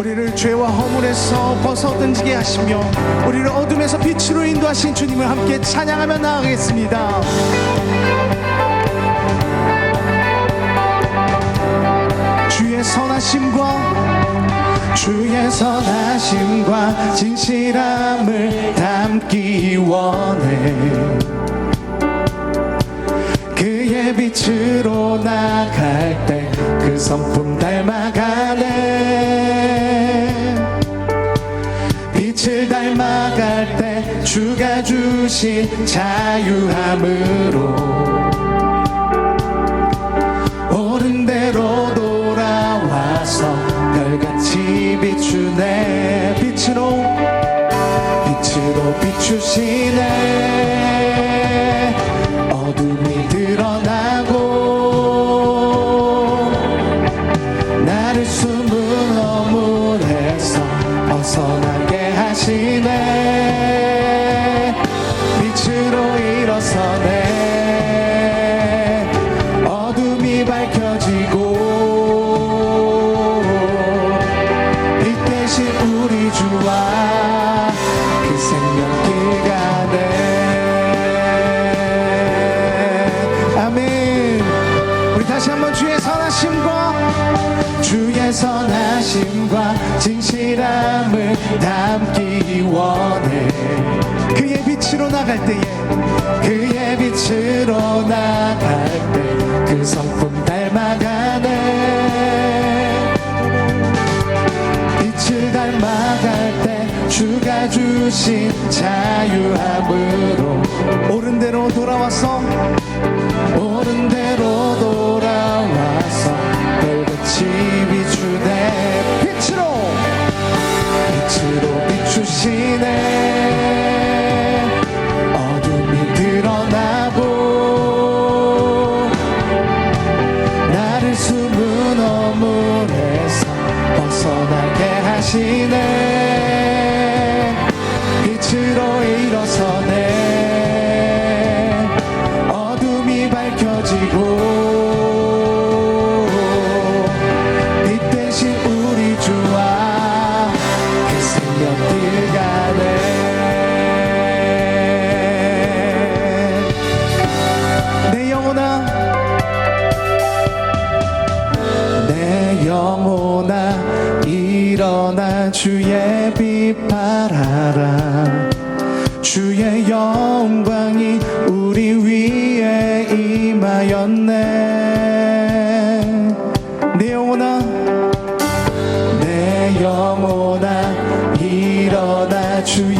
우리를 죄와 허물에서 벗어 던지게 하시며 우리를 어둠에서 빛으로 인도하신 주님을 함께 찬양하며 나아가겠습니다. 주의 선하심과 주의 선하심과 진실함을 담기 원해 그의 빛으로 나갈 때 그 성품 닮아가네 빛을 닮아갈 때 주가 주신 자유함으로 옳은 대로 돌아와서 별같이 비추네 빛으로. 빛으로 비추시네 진실함을 담기 원해. 그의 빛으로 나갈 때에 그의 빛으로 나갈 때 그 성품 닮아가네. 빛을 닮아갈 때 주가 주신 자유함으로 옳은 대로 돌아와서 옳은 대로 돌아 비 내 영혼아 일어나 주의 빛 발하라. 주의 영광이 우리 위에 임하였네. 내 영혼아 내 영혼아 일어나 주의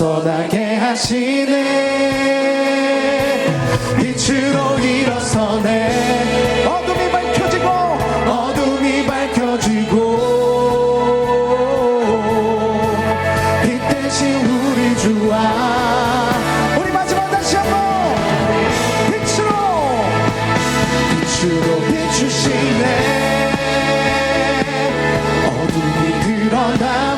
벗어나게 하시네. 빛으로 일어서네. 어둠이 밝혀지고 어둠이 밝혀지고 빛 대신 우리 주와 우리 마지막 다시 한번 빛으로 빛으로 비추시네. 어둠이 드러나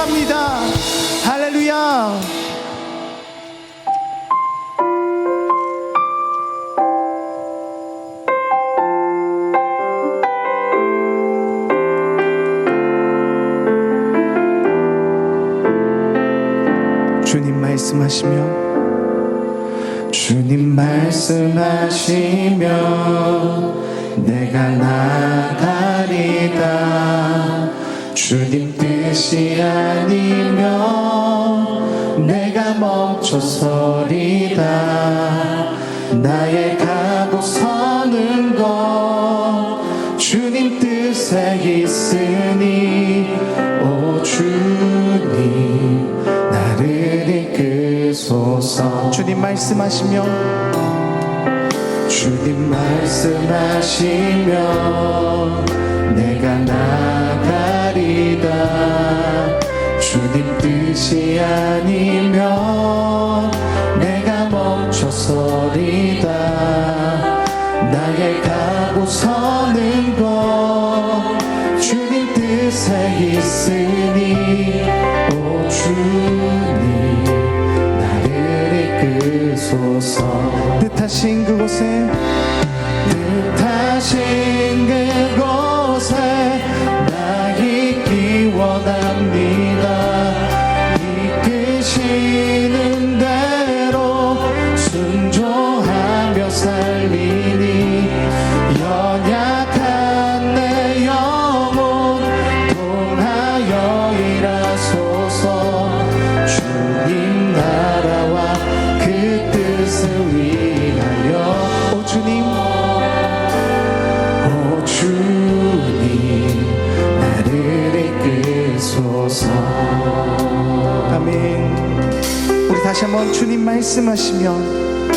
나갑니다. 할렐루야. 주님 말씀하시며 주님 말씀하시며 내가 나가리다 주님 뜻 이 아니면 내가 멈춰서리다. 나의 가고 서는 것 주님 뜻에 있으니 오 주님 나를 이끄소서. 주님 말씀하시며 주님 말씀하시며 내가 나가리다 주님 뜻이 아니면 내가 멈춰서리다. 나의 가고 서는 것 주님 뜻에 있으니 오 주님 나를 이끄소서. 뜻하신 그곳에 뜻하신 그곳에 나 있기 원합니다 다시 한번 주님 말씀하시면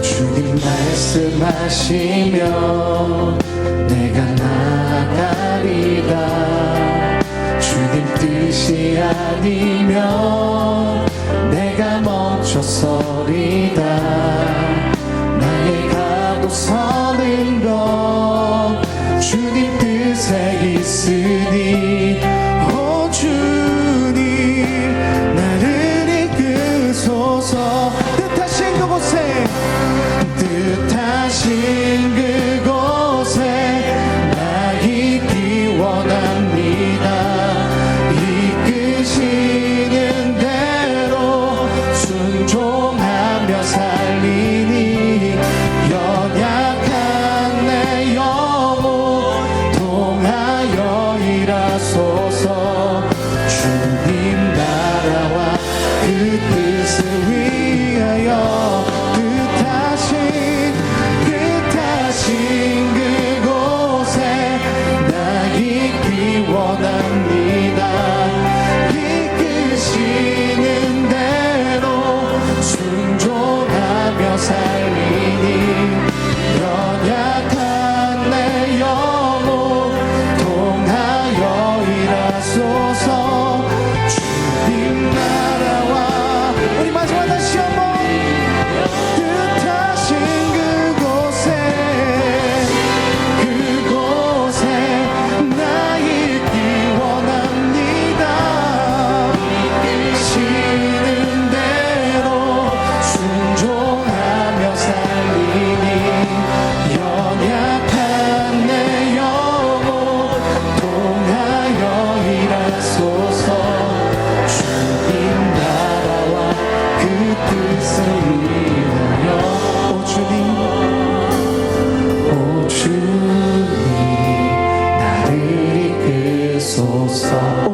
주님 말씀하시며 내가 나가리다 주님 뜻이 아니면 내가 멈춰서리다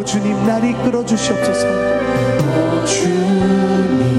주님 나를 이끌어 주시옵소서. 주님.